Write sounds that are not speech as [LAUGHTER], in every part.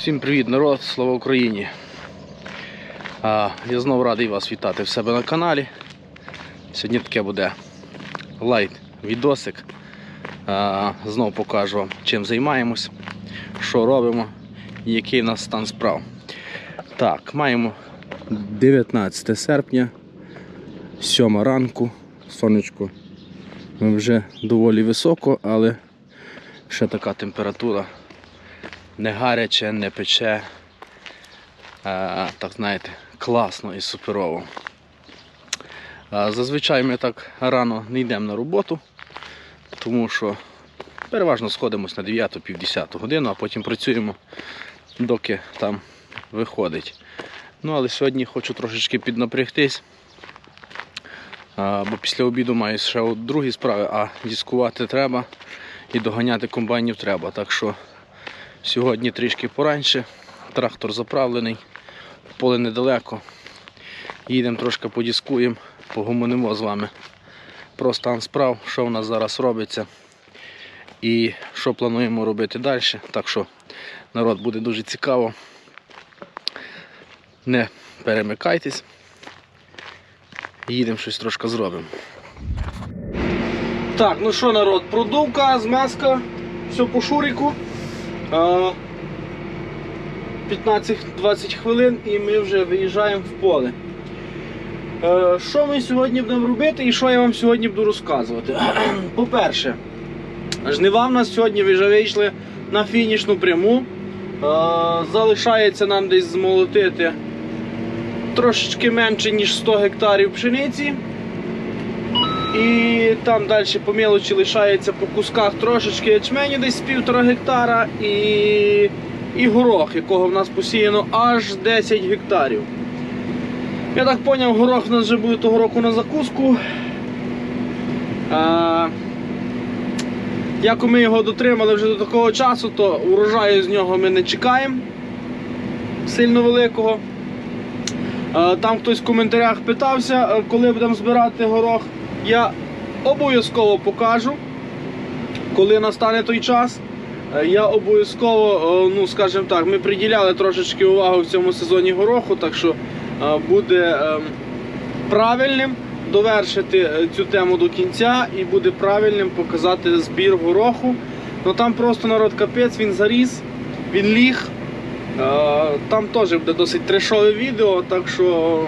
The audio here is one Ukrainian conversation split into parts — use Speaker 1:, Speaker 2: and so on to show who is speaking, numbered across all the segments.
Speaker 1: Всім привіт, народ, слава Україні! Я знову радий вас вітати в себе на каналі. Сьогодні таке буде лайт відосик. Знову покажу вам, чим займаємось, що робимо і який у нас стан справ. Так, маємо 19 серпня, 7 ранку, сонечко вже доволі високо, але ще така температура не гаряче, не пече. А, так знаєте, класно і суперово. А, зазвичай ми так рано не йдемо на роботу, тому що переважно сходимось на 9-10 годину, а потім працюємо, доки там виходить. Ну, але сьогодні хочу трошечки піднапрягтись. Бо після обіду маю ще другі справи, а дискувати треба і доганяти комбайнів треба. Так що Сьогодні трішки пораньше, трактор заправлений, поле недалеко. Їдемо трошки подіскуємо, погомонимо з вами про стан справ, що в нас зараз робиться і що плануємо робити далі. Так що народ буде дуже цікаво. Не перемикайтесь. Їдемо щось трошки зробимо. Так, ну що народ, продувка, змазка, все по шурику. А, 15-20 хвилин і ми вже виїжджаємо в поле. Е, Що ми сьогодні будемо робити і що я вам сьогодні буду розказувати? [CLEARS THROAT] По-перше, жнива в нас сьогодні вже вийшли на фінішну пряму. Е, Залишається нам десь змолотити трошечки менше, ніж 100 гектарів пшениці. І там далі по мелочі лишається по кусках трошечки ячменю десь з півтора гектара і, і горох, якого в нас посіяно аж 10 гектарів. Я так зрозумів, горох у нас вже буде того року на закуску. А, як ми його дотримали вже до такого часу, то урожаю з нього ми не чекаємо сильно великого. А, Там хтось в коментарях питався, коли будемо збирати горох. Я обов'язково покажу, коли настане той час. Е, Я обов'язково, е, ну скажімо так, ми приділяли трошечки увагу в цьому сезоні гороху, так що е, буде ем, правильним довершити цю тему до кінця і буде правильним показати збір гороху. Ну там просто народ капець, він заріс, він ліг. Там теж буде досить трешове відео, так що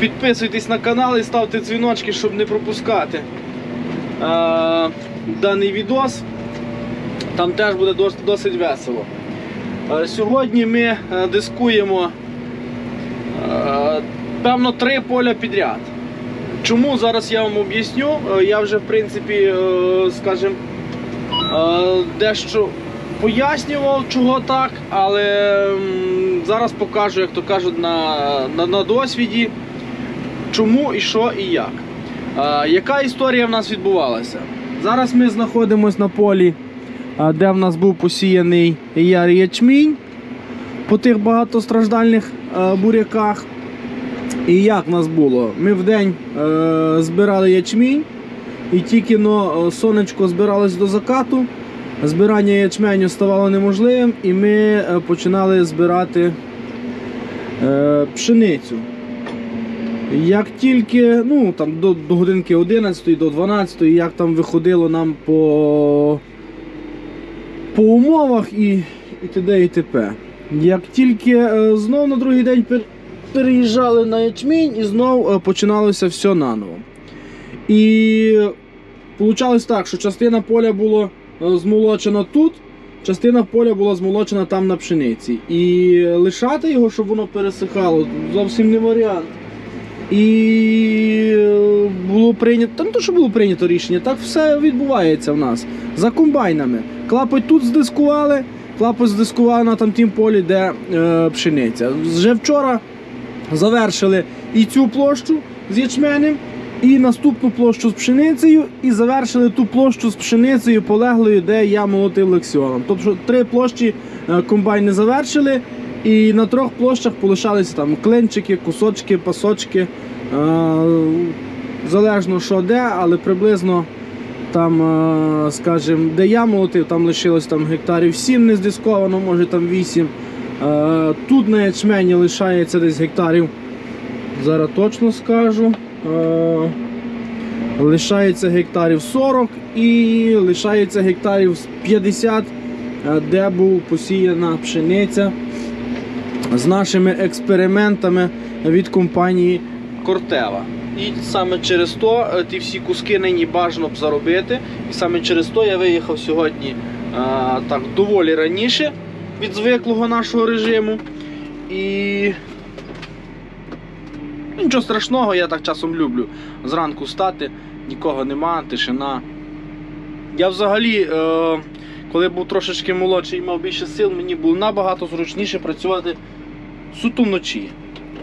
Speaker 1: підписуйтесь на канал і ставте дзвіночки, щоб не пропускати е, даний відос. Там теж буде дос- досить весело. Е, Сьогодні ми е, дискуємо е, певно три поля підряд. Чому зараз я вам об'ясню? Е, Я вже в принципі, е, скажімо, дещо пояснював, чого так, але зараз покажу, як то кажуть, на, на, на досвіді, чому і що і як. Е, Яка історія в нас відбувалася? Зараз ми знаходимося на полі, де в нас був посіяний яр ячмінь по тих багатостраждальних буряках. І як в нас було? Ми в день е, збирали ячмінь, і тільки но е, сонечко збиралось до закату, збирання ячменю ставало неможливим, і ми е, починали збирати е, пшеницю. Як тільки ну, там, до, до годинки 11 до 12, як там виходило нам по, по умовах і, і т.д. і т.п. Як тільки е, знов на другий день пер, переїжджали на ячмінь і знов е, починалося все наново. І вийшло так, що частина поля була е, змолочена тут, частина поля була змолочена там на пшениці. І лишати його, щоб воно пересихало, зовсім не варіант. І е, було прийнято, не то, що було прийнято рішення, так все відбувається в нас за комбайнами. Клапоть тут здискували, клапоть здискували на там тім полі, де е, пшениця. Вже вчора завершили і цю площу з ячменем, і наступну площу з пшеницею, і завершили ту площу з пшеницею полеглою, де я молотив лексіоном. Тобто три площі е, комбайни завершили, і на трьох площах полишалися там клинчики, кусочки, пасочки. Е, залежно що де, але приблизно там, е, скажімо, де я молотив, там лишилось там гектарів 7 не здисковано, може там 8. Е, Тут на ячмені лишається десь гектарів. Зараз точно скажу. Лишається гектарів 40 і лишається гектарів 50, е, де був посіяна пшениця з нашими експериментами від компанії Кортева. І саме через то е, ті всі куски нині бажано б заробити. І саме через то я виїхав сьогодні е, так доволі раніше від звиклого нашого режиму. І нічого страшного, я так часом люблю. Зранку встати, нікого нема, тишина. Я взагалі, е, коли був трошечки молодший і мав більше сил, мені було набагато зручніше працювати суто вночі.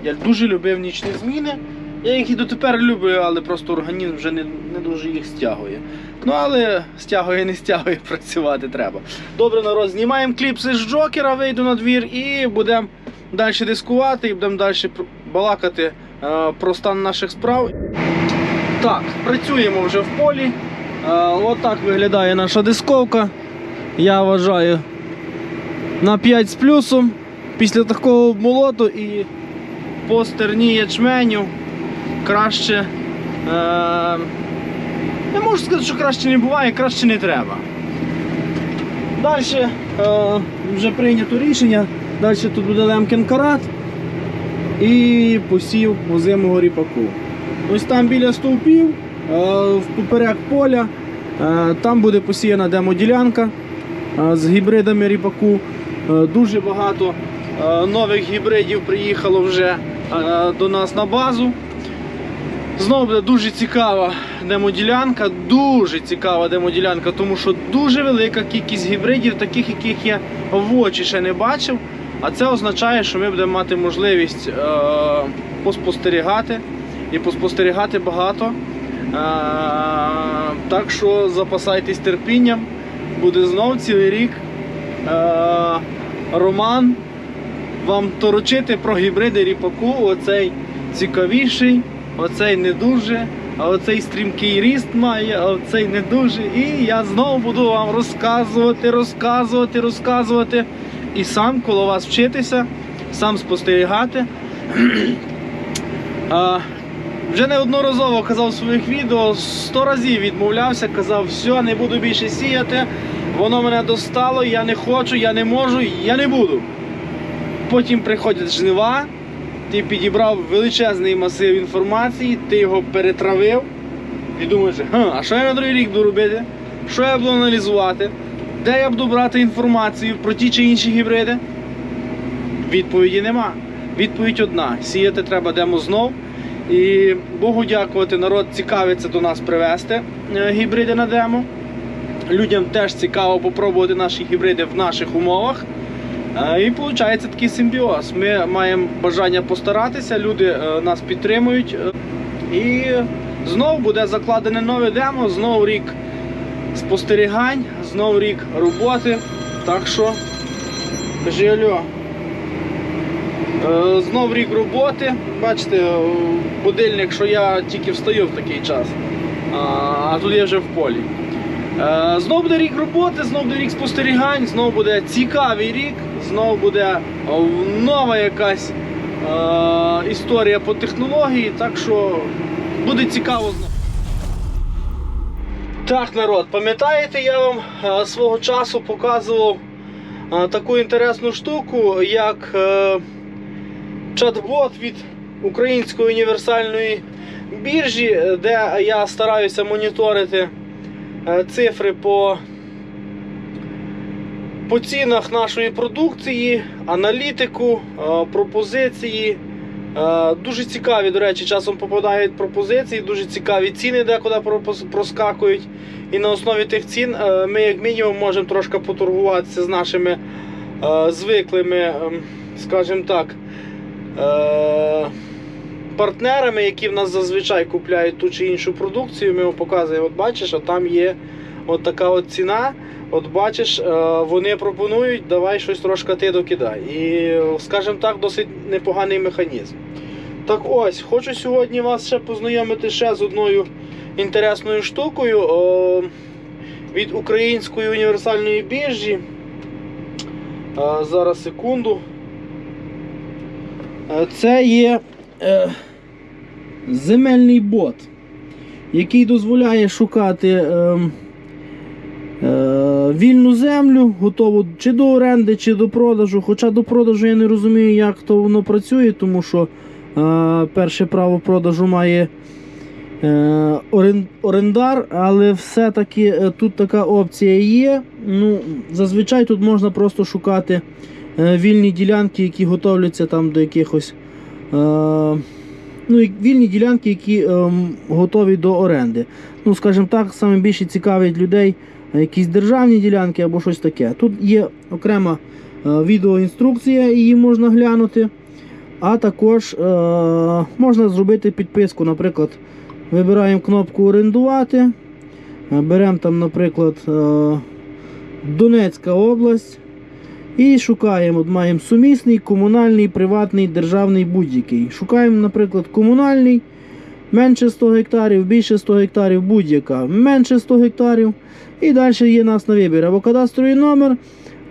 Speaker 1: Я дуже любив нічні зміни. Я їх і дотепер люблю, але просто організм вже не, не дуже їх стягує. Ну але стягує, не стягує, [LAUGHS] працювати треба. Добре, народ, знімаємо кліпси з Джокера, вийду на двір і будемо далі дискувати і будемо далі балакати е, про стан наших справ. Так, працюємо вже в полі. Е, отак виглядає наша дисковка. Я вважаю на 5 з плюсом. Після такого обмолоту і по стерні ячменю краще. Не можу сказати, що краще не буває, краще не треба. Далі е, вже прийнято рішення. Далі тут буде лемкін карат і посів озимого ріпаку. Ось там біля стовпів, е, в поперек поля, е, там буде посіяна демоділянка з гібридами ріпаку. Дуже багато нових гібридів приїхало вже е, до нас на базу. Знову буде дуже цікава демоділянка, дуже цікава демоділянка, тому що дуже велика кількість гібридів, таких, яких я в очі ще не бачив. А це означає, що ми будемо мати можливість е, поспостерігати і поспостерігати багато. Е, так що запасайтесь терпінням. Буде знов цілий рік е, роман вам торочити про гібриди ріпаку. Оцей цікавіший, оцей не дуже, а оцей стрімкий ріст має, а оцей не дуже. І я знову буду вам розказувати, розказувати, розказувати. І сам коло вас вчитися, сам спостерігати. А, вже неодноразово казав в своїх відео, сто разів відмовлявся, казав, все, не буду більше сіяти, воно мене достало, я не хочу, я не можу, я не буду. Потім приходять жнива, ти підібрав величезний масив інформації, ти його перетравив і думаєш, а що я на другий рік буду робити? Що я буду аналізувати? Де я буду брати інформацію про ті чи інші гібриди? Відповіді нема. Відповідь одна: сіяти треба демо знов. І Богу дякувати, народ цікавиться до нас привезти е, гібриди на демо. Людям теж цікаво попробувати наші гібриди в наших умовах. І виходить такий симбіоз. Ми маємо бажання постаратися, люди е, нас підтримують. Е, І знову буде закладене нове демо, знову рік спостерігань, знову рік роботи. Так що, кажи алло. Е, Знов рік роботи. Бачите, будильник, що я тільки встаю в такий час. А, тут я вже в полі. Е, Знов буде рік роботи, знов буде рік спостерігань, знов буде цікавий рік, знов буде е, нова якась е, історія по технології, так що буде цікаво знов. Так, народ, пам'ятаєте, я вам е, свого часу показував е, таку інтересну штуку, як е, чат-бот від Української універсальної біржі, де я стараюся моніторити е, цифри по, по цінах нашої продукції, аналітику, е, пропозиції. Е, Дуже цікаві, до речі, часом попадають пропозиції, дуже цікаві ціни декуди проскакують. І на основі тих цін е, ми, як мінімум, можемо трошки поторгуватися з нашими звиклими, ем, скажімо так, партнерами, які в нас зазвичай купляють ту чи іншу продукцію. Ми вам показуємо, от бачиш, а там є от така от ціна. От бачиш, е, вони пропонують, давай щось трошки ти докидай. І, скажімо так, досить непоганий механізм. Так ось, хочу сьогодні вас ще познайомити ще з одною інтересною штукою о, від Української універсальної біржі. Е, Зараз секунду. Е, Це є е, земельний бот, який дозволяє шукати е, е, вільну землю, готову чи до оренди, чи до продажу. Хоча до продажу я не розумію, як то воно працює, тому що е, перше право продажу має е, орен- орендар, але все-таки е, тут така опція є. Ну, зазвичай тут можна просто шукати е, вільні ділянки, які готовляться там до якихось. Е, ну, і вільні ділянки, які ем, готові до оренди. Ну, скажімо так, саме цікавить людей якісь державні ділянки або щось таке. Тут є окрема е, відеоінструкція, її можна глянути. А також е, можна зробити підписку. Наприклад, вибираємо кнопку орендувати. е, Беремо там, наприклад, е, Донецька область. І шукаємо, от маємо сумісний, комунальний, приватний, державний будь-який. Шукаємо, наприклад, комунальний, менше 100 гектарів, більше 100 гектарів, будь-яка, менше 100 гектарів. І далі є нас на вибір або кадастровий номер,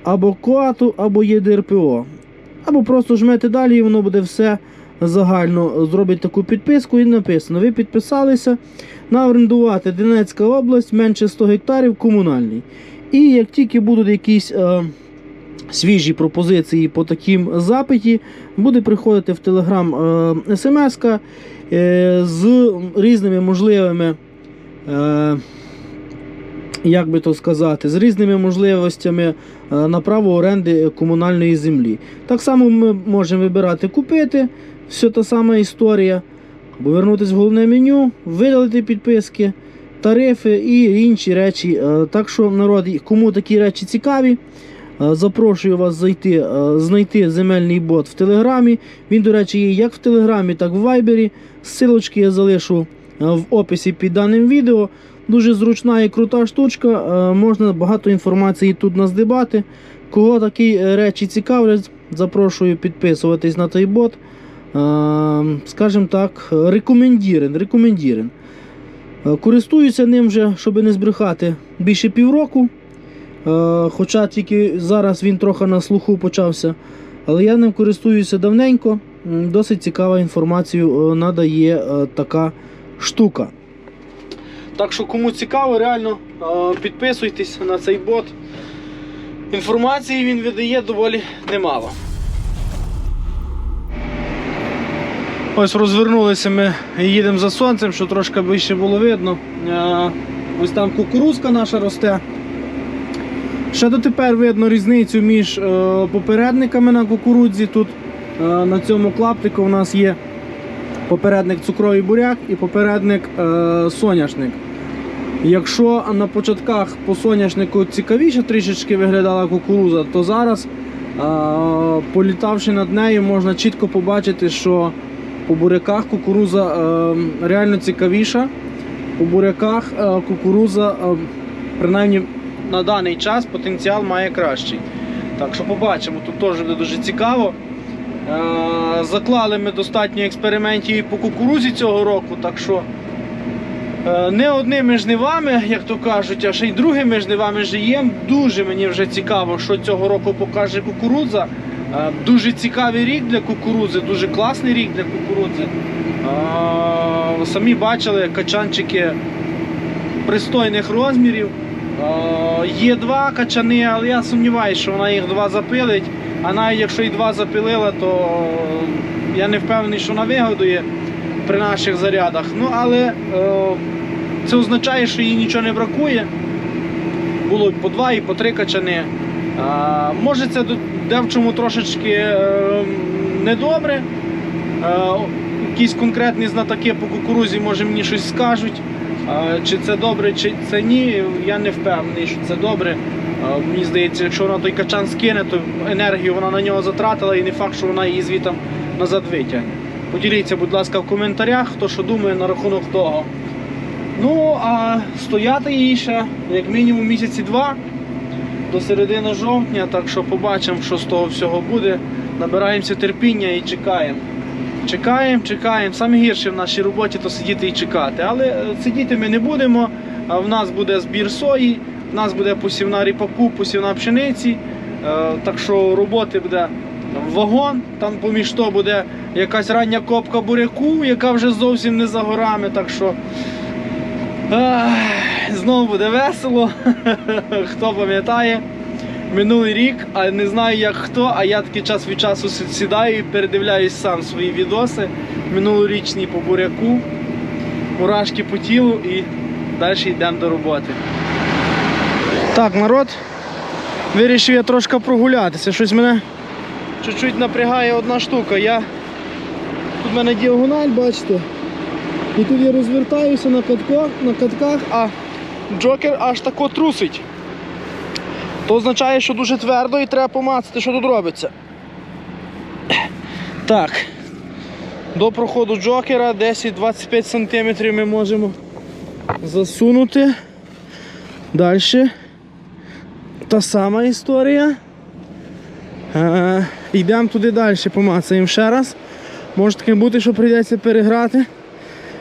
Speaker 1: або КОАТу, або ЄДРПО. Або просто жмете далі, і воно буде все загально. Зробить таку підписку і написано: ви підписалися на орендувати Донецька область, менше 100 гектарів, комунальний. І як тільки будуть якісь. Е, свіжі пропозиції по таким запиті, буде приходити в Телеграм смс з різними можливими, е, як би то сказати, з різними можливостями е, на право оренди комунальної землі. Так само ми можемо вибирати купити, все та сама історія, або вернутися в головне меню, видалити підписки. Тарифи і інші речі. Е, Так що, народ, кому такі речі цікаві, Е, Запрошую вас зайти, е, знайти земельний бот в Телеграмі. Він, до речі, є як в Телеграмі, так і в Вайбері. Силочки я залишу е, в описі під даним відео. Дуже зручна і крута штучка. е, Можна багато інформації тут наздибати. Кого такі е, речі цікавлять, запрошую підписуватись на той бот. Е, Скажімо так, рекомендірен. рекомендірен. Е, Користуюся ним вже, щоб не збрехати, більше півроку. Е, Хоча тільки зараз він трохи на слуху почався. Але я ним користуюся давненько. Досить цікава інформацію е, надає е, така штука. Так що, кому цікаво, реально підписуйтесь на цей бот. Інформації він видає доволі немало. Ось розвернулися ми і їдемо за сонцем, що трошки вище було видно. Ось там кукурузка наша росте. Ще дотепер видно різницю між е, попередниками на кукурудзі. Тут е, на цьому клаптику у нас є попередник цукровий буряк і попередник е, соняшник. Якщо на початках по соняшнику цікавіше трішечки виглядала кукуруза, то зараз, політавши над нею, можна чітко побачити, що по буряках кукуруза реально цікавіша. По буряках кукуруза, принаймні на даний час потенціал має кращий. Так що побачимо, тут теж буде дуже цікаво. Е, Заклали ми достатньо експериментів і по кукурузі цього року, так що е, не одними жнивами, як то кажуть, а ще й другими жнивами жиєм. Дуже мені вже цікаво, що цього року покаже кукурудза. Е, Дуже цікавий рік для кукурудзи, дуже класний рік для кукурудзи. Самі бачили качанчики пристойних розмірів. Е, Є два качани, але я сумніваюся, що вона їх два запилить. А навіть якщо і два запилила, то я не впевнений, що вона вигодує при наших зарядах. Ну, але е, це означає, що їй нічого не бракує. Було по два, і по три качани. Е, Може, це де в чому трошечки е, недобре. Е, Якісь конкретні знатоки по кукурузі, може мені щось скажуть. Чи це добре, чи це ні, я не впевнений, що це добре. Мені здається, якщо вона той качан скине, то енергію вона на нього затратила і не факт, що вона її звітом назад витягне. Поділіться, будь ласка, в коментарях, хто що думає на рахунок того. Ну, а стояти їй ще як мінімум місяці два до середини жовтня, так що побачимо, що з того всього буде. Набираємося терпіння і чекаємо. Чекаємо, чекаємо. Саме гірше в нашій роботі то сидіти і чекати. Але е, сидіти ми не будемо. В нас буде збір сої, в нас буде посівна ріпаку, посівна пшениці. Е, Так що роботи буде вагон. Там поміж то буде якась рання копка буряку, яка вже зовсім не за горами. Так що знову буде весело. [LAUGHS] Хто пам'ятає, минулий рік, а не знаю як хто, а я такий час від часу сідаю і передивляюсь сам свої відоси минулорічні по буряку, мурашки по тілу і далі йдемо до роботи. Так, народ, вирішив я трошки прогулятися. Щось мене чуть-чуть напрягає одна штука. Я... Тут в мене діагональ, бачите. І тут я розвертаюся на катках, на катках, а джокер аж тако трусить. То означає, що дуже твердо і треба помацати, що тут робиться. Так. До проходу джокера 10-25 см ми можемо засунути. Далі. Та сама історія. Е, йдемо туди далі, помацаємо ще раз. Може таке бути, що прийдеться переграти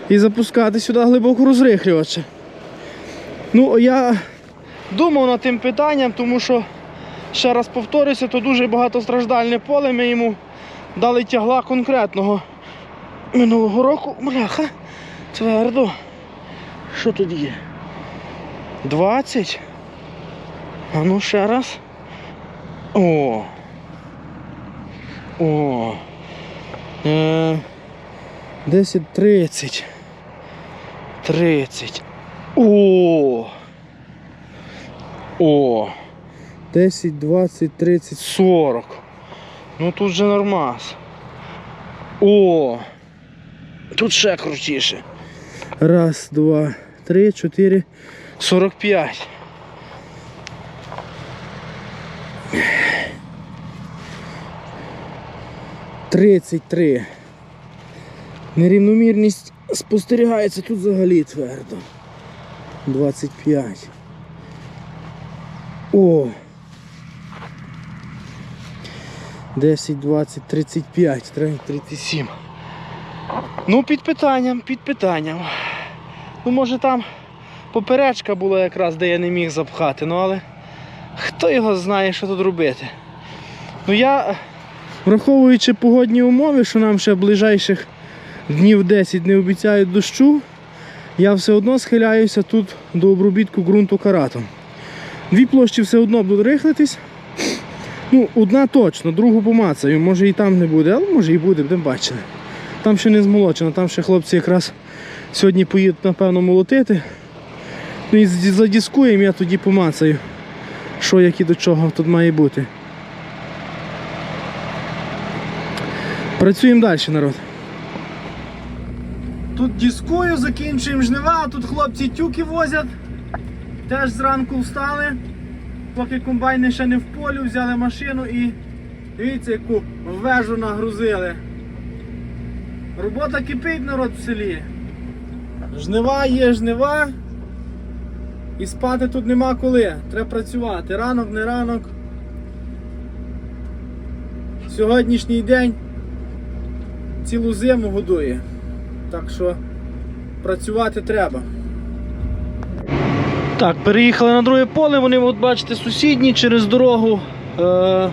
Speaker 1: і запускати сюди глибоко розрихлювача. Ну, я думав над тим питанням, тому що, ще раз повторюся, то дуже багатостраждальне поле. Ми йому дали тягла конкретного минулого року. Бляха, твердо. Що тут є? 20. А ну ще раз. О. О. Е, 10, 30. 30. О. О. 10, 20, 30, 40. Ну тут же нормас. О. Тут ще крутіше. Раз, два, три, чотири, 45. Тридцять три. Нерівномірність спостерігається тут взагалі твердо. 25. О. 10, 20, 35, 37. Ну, під питанням, під питанням. Ну, може там поперечка була якраз, де я не міг запхати, ну але хто його знає, що тут робити. Ну я, враховуючи погодні умови, що нам ще ближайших днів 10 не обіцяють дощу, я все одно схиляюся тут до обробітку ґрунту каратом. Дві площі все одно будуть рихлитись. Ну, одна точно, другу помацаю. Може і там не буде, але може і буде, будемо бачити. Там ще не змолочено, там ще хлопці якраз сьогодні поїдуть, напевно, молотити. Ну і задіскуємо, я тоді помацаю, що як і до чого тут має бути. Працюємо далі, народ. Тут дискую, закінчуємо жнива, тут хлопці тюки возять. Теж зранку встали, поки комбайни ще не в полі, взяли машину і дивіться, яку вежу нагрузили. Робота кипить народ в селі. Жнива є жнива. І спати тут нема коли. Треба працювати. Ранок, не ранок. Сьогоднішній день цілу зиму годує. Так що працювати треба. Так, переїхали на друге поле, вони, от бачите, сусідні через дорогу. Е,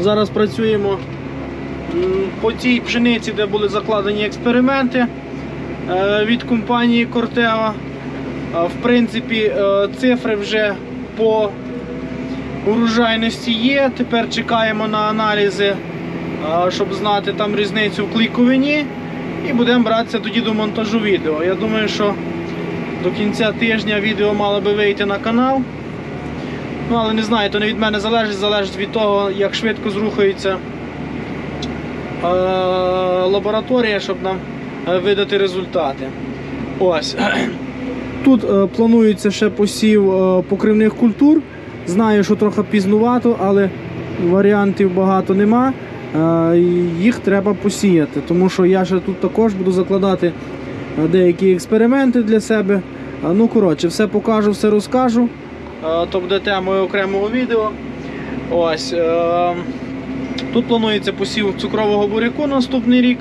Speaker 1: зараз працюємо по тій пшениці, де були закладені експерименти е, від компанії Кортева. В принципі, е, цифри вже по урожайності є. Тепер чекаємо на аналізи, е, щоб знати там різницю в клейковині. І будемо братися тоді до монтажу відео. Я думаю, що до кінця тижня відео мало би вийти на канал. Ну, але не знаю, то не від мене залежить, залежить від того, як швидко зрухається е, лабораторія, щоб нам е, видати результати. Ось. [CLEARS THROAT] Тут е, планується ще посів е, покривних культур. Знаю, що трохи пізнувато, але варіантів багато нема. Е, їх треба посіяти, тому що я ще тут також буду закладати е, деякі експерименти для себе. Ну, коротше, все покажу, все розкажу. Е, То буде темою окремого відео. Ось. е, Тут планується посів цукрового буряку наступний рік.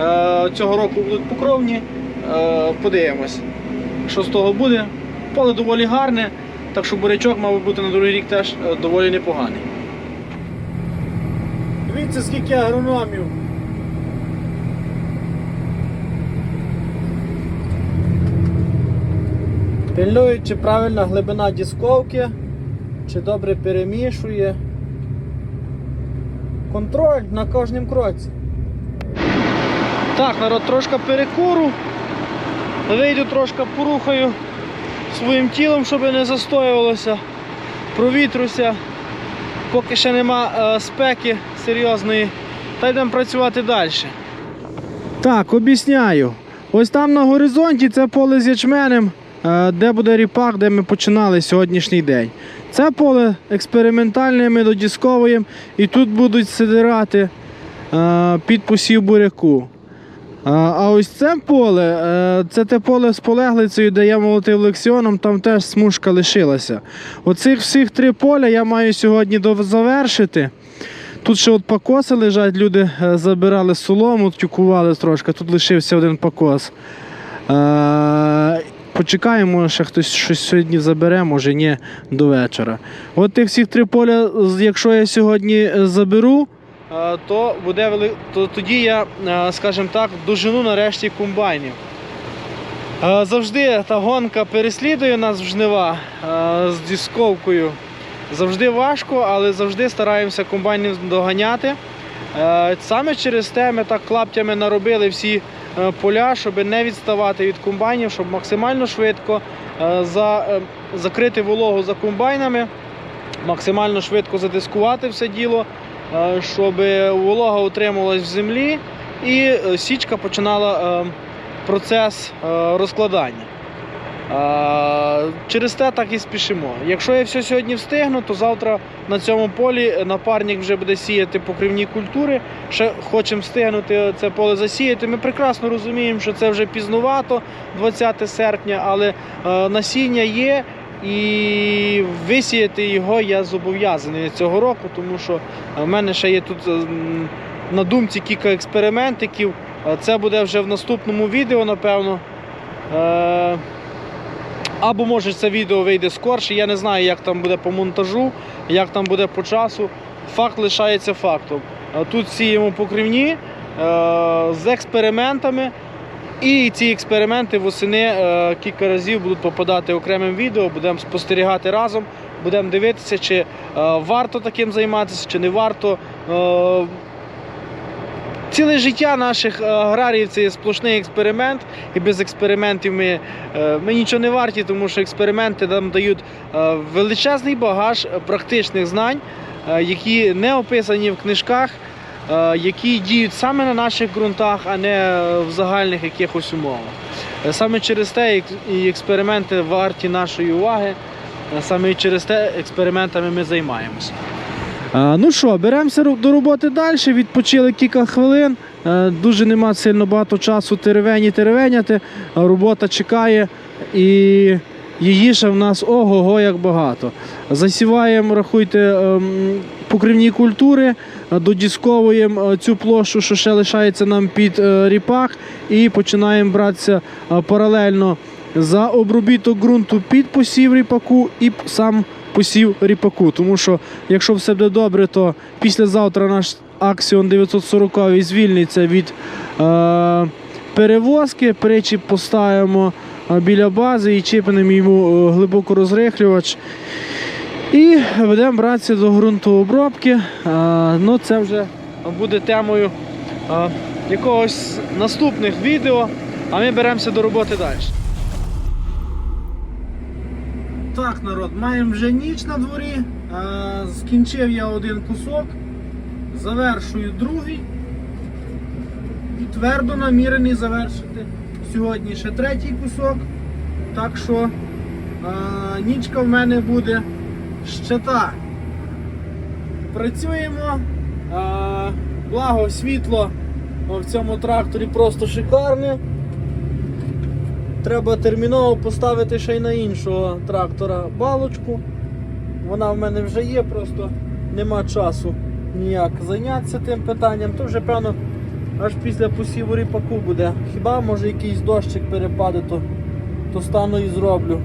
Speaker 1: Е, Цього року будуть покровні. Подивимось, що з того буде. Поле доволі гарне, так що бурячок, мав бути на другий рік теж доволі непоганий. Дивіться, скільки агрономів. Пильнують, чи правильна глибина дісковки, чи добре перемішує. Контроль на кожному кроці. Так, народ, трошки перекуру. Вийду трошки порухаю своїм тілом, щоб не застоювалося. Провітруся. Поки ще нема е, спеки серйозної. Та йдемо працювати далі. Так, об'ясняю. Ось там на горизонті це поле з ячменем, де буде ріпак, де ми починали сьогоднішній день. Це поле експериментальне, ми додісковуємо і тут будуть сидирати е, під посів буряку. А, а ось це поле, е, це те поле з полеглицею, де я молотив лексіоном, там теж смужка лишилася. Оцих всіх три поля я маю сьогодні завершити. Тут ще от покоси лежать, люди е, забирали солому, тюкували трошки, тут лишився один покос. Почекаємо, ще хтось щось сьогодні забере, може ні, до вечора. От тих всіх три поля, якщо я сьогодні е, заберу, е, то буде вели... то тоді я, е, скажімо так, дожену нарешті комбайнів. Завжди та гонка переслідує нас в жнива з дісковкою. Завжди важко, але завжди стараємося комбайнів доганяти. Саме через те ми так клаптями наробили всі поля, щоб не відставати від комбайнів, щоб максимально швидко е, за, е, закрити вологу за комбайнами, максимально швидко задискувати все діло, е, щоб волога утримувалась в землі і е, січка починала е, процес е, розкладання. Через те так і спішимо. Якщо я все сьогодні встигну, то завтра на цьому полі напарник вже буде сіяти покривні культури. Ще хочемо встигнути це поле засіяти. Ми прекрасно розуміємо, що це вже пізнувато, 20 серпня, але е, насіння є. І висіяти його я зобов'язаний цього року, тому що в мене ще є тут е, на думці кілька експериментиків. Е, Це буде вже в наступному відео, напевно. Або може це відео вийде скорше. Я не знаю, як там буде по монтажу, як там буде по часу. Факт лишається фактом. Е, Тут сіємо покривні е, з експериментами. І ці експерименти восени е, кілька разів будуть попадати окремим відео, будемо спостерігати разом, будемо дивитися, чи варто таким займатися, чи не варто. Ціле життя наших е, аграріїв це є сплошний експеримент, і без експериментів ми, е, ми нічого не варті, тому що експерименти нам дають е, величезний багаж практичних знань, які не описані в книжках, які діють саме на наших ґрунтах, а не в загальних якихось умовах. Саме через те і експерименти варті нашої уваги, саме через те експериментами ми займаємося. А, ну що, беремося до роботи далі. Відпочили кілька хвилин. Е, Дуже нема сильно багато часу теревені теревеняти. Робота чекає і її ще в нас ого-го як багато. Засіваємо, рахуйте, ем, покривні культури, е, додісковуємо е, цю площу, що ще лишається нам під е, ріпак, і починаємо братися е, паралельно за обробіток ґрунту під посів ріпаку і сам посів ріпаку. Тому що, якщо все буде добре, то післязавтра наш Аксіон 940 звільниться від е, перевозки. Причіп поставимо е, біля бази і чіпнемо йому е, глибоко розрихлювач. І будемо братися до ґрунтообробки. Е, ну, це вже буде темою е, якогось наступних відео, а ми беремося до роботи далі. Так, народ, маємо вже ніч на дворі. Скінчив я один кусок, завершую другий. І твердо намірений завершити сьогодні ще третій кусок. Так що нічка в мене буде ще та. Працюємо. Благо світло в цьому тракторі просто шикарне. Треба терміново поставити ще й на іншого трактора балочку. Вона в мене вже є, просто нема часу ніяк зайнятися тим питанням. То вже, певно, аж після посіву ріпаку буде. Хіба може якийсь дощик перепаде, то, то стану і зроблю.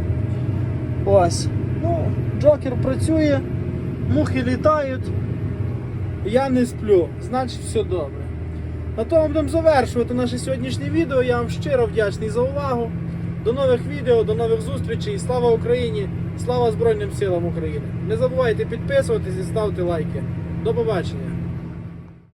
Speaker 1: Ось. Ну, Джокер працює, мухи літають. Я не сплю, значить все добре. На тому будемо завершувати наше сьогоднішнє відео. Я вам щиро вдячний за увагу. До нових відео, до нових зустрічей. Слава Україні! Слава Збройним силам України! Не забувайте підписуватись і ставити лайки. До побачення!